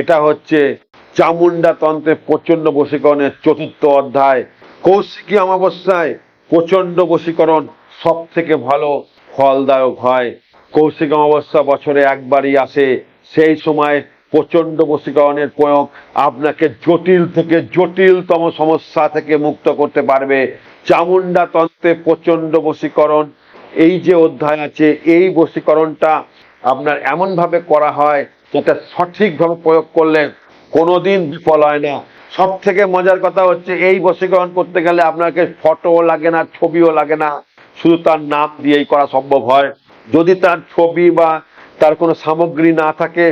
এটা হচ্ছে চামুন্ডা তন্ত্রে প্রচণ্ড বশীকরণের চতুর্থ অধ্যায়। কৌশিকী অমাবস্যায় প্রচণ্ড বশীকরণ সব থেকে ভালো ফলদায়ক হয়। কৌশিক অমাবস্যা বছরে একবারই আসে। সেই সময় প্রচণ্ড বশীকরণের প্রয়োগ আপনাকে জটিল থেকে জটিলতম সমস্যা থেকে মুক্ত করতে পারবে। চামুন্ডা তন্ত্রে প্রচণ্ড বশীকরণ, এই যে অধ্যায় আছে, এই বশীকরণটা আপনার এমনভাবে করা হয় যাতে সঠিকভাবে প্রয়োগ করলে কোনোদিন বিফল হয় না। সব থেকে মজার কথা হচ্ছে, এই বশীকরণ করতে গেলে আপনাকে ফটোও লাগে না, ছবিও লাগে না। শুধু তার নাম দিয়েই করা সম্ভব হয়। যদি তার ছবি বা তার কোনো সামগ্রী না থাকে,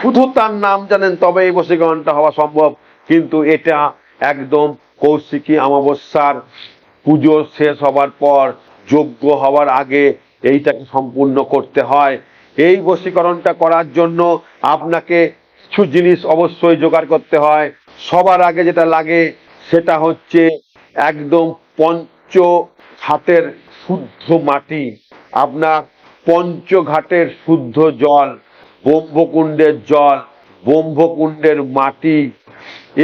শুধু তার নাম জানেন, তবে এই বশীকরণটা হওয়া সম্ভব। কিন্তু এটা একদম কৌশিকী অমাবস্যার পুজো শেষ হবার পর, যোগ্য হওয়ার আগে এইটাকে সম্পূর্ণ করতে হয়। এই বশীকরণটা করার জন্য আপনাকে কিছু জিনিস অবশ্যই জোগাড় করতে হয়। সবার আগে যেটা লাগে সেটা হচ্ছে একদম পঞ্চ হাতের শুদ্ধ মাটি। আপনার পঞ্চঘাটের শুদ্ধ জল, ব্রহ্মকুণ্ডের জল, ব্রহ্মকুণ্ডের মাটি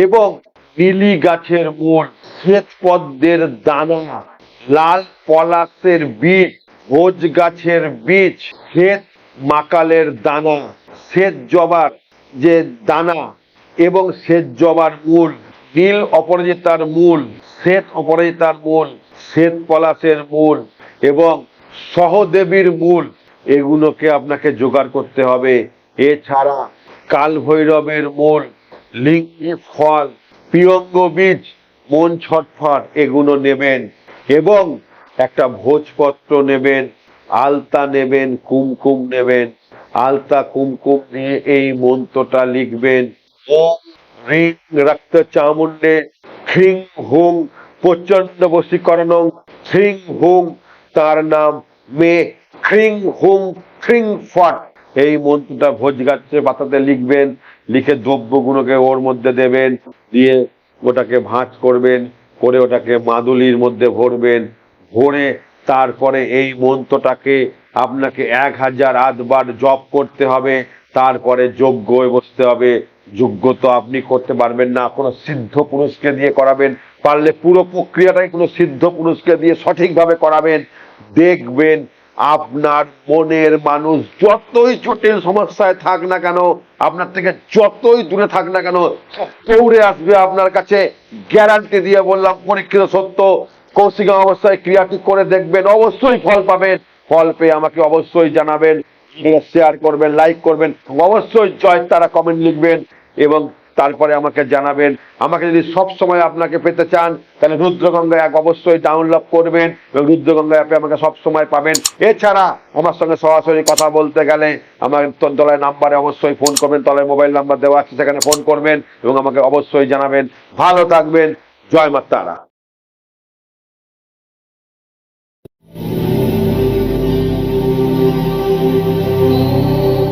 এবং নীলি গাছের মূল, শ্বেত পদ্মের দানা, লাল পলাশের বীজ, ভোজ গাছের বীজ, শ্বেত মাকালের দানা শ্বেত জবার যে দানা এবং শ্বেত জবার মূল, নীল অপরাজিতার মূল, শ্বেত অপরাজিতার মূল, শ্বেত পলাশের মূল এবং সহদেবীর মূল, এগুলোকে আপনাকে জোগাড় করতে হবে। এছাড়া কাল ভৈরবের মূল, লিঙ্গি ফল, পিয়ঙ্গ বীজ, মন ছটফট, এগুলো নেবেন এবং একটা ভোজপত্র নেবেন। আলতা নেবেন, কুমকুম নেবেন। আলতা, কুমকুম নিয়ে এই মন্ত্রটা লিখবেন। ওম রক্ত হুং প্রচণ্ড হুং তার নাম মে হুং ফট। এই মন্ত্রটা ভোজ পাতাতে লিখবেন, লিখে দ্রব্যগুলোকে ওর মধ্যে দেবেন, দিয়ে ওটাকে ভাঁজ করবেন, করে ওটাকে মাদুলির মধ্যে ভরবেন, ভরে তারপরে এই মন্ত্রটাকে আপনাকে এক হাজার আধবার জপ করতে হবে, তারপরে যোগ্য বসতে হবে। যোগ্য তো আপনি করতে পারবেন না, কোনো সিদ্ধ পুরুষকে দিয়ে করাবেন, পারলে পুরো প্রক্রিয়াটাই কোনো সিদ্ধ পুরুষকে দিয়ে সঠিকভাবে করাবেন। দেখবেন আপনার মনের মানুষ যতই জটিল সমস্যায় থাক না কেন, আপনার থেকে যতই দূরে থাক না কেন দৌড়ে আসবে আপনার কাছে। গ্যারান্টি দিয়ে বললাম, পরীক্ষিত সত্য কৌশিক অবস্থায় ক্রিয়াটি করে দেখবেন? অবশ্যই ফল পাবেন। ফল পেয়ে আমাকে অবশ্যই জানাবেন শেয়ার করবেন লাইক করবেন, অবশ্যই জয় তারা কমেন্ট লিখবেন এবং তারপরে আমাকে জানাবেন। আমাকে যদি সব সময় আপনাকে পেতে চান, তাহলে রুদ্রগঙ্গা অ্যাপ অবশ্যই ডাউনলোড করবেন এবং রুদ্রগঙ্গা অ্যাপে আমাকে সব সময় পাবেন। এছাড়া আমার সঙ্গে সরাসরি কথা বলতে গেলে আমার তলায় নাম্বারে অবশ্যই ফোন করবেন তলায় মোবাইল নাম্বার দেওয়া আছে, সেখানে ফোন করবেন এবং আমাকে অবশ্যই জানাবেন। ভালো থাকবেন। জয় মা তারা। Thank you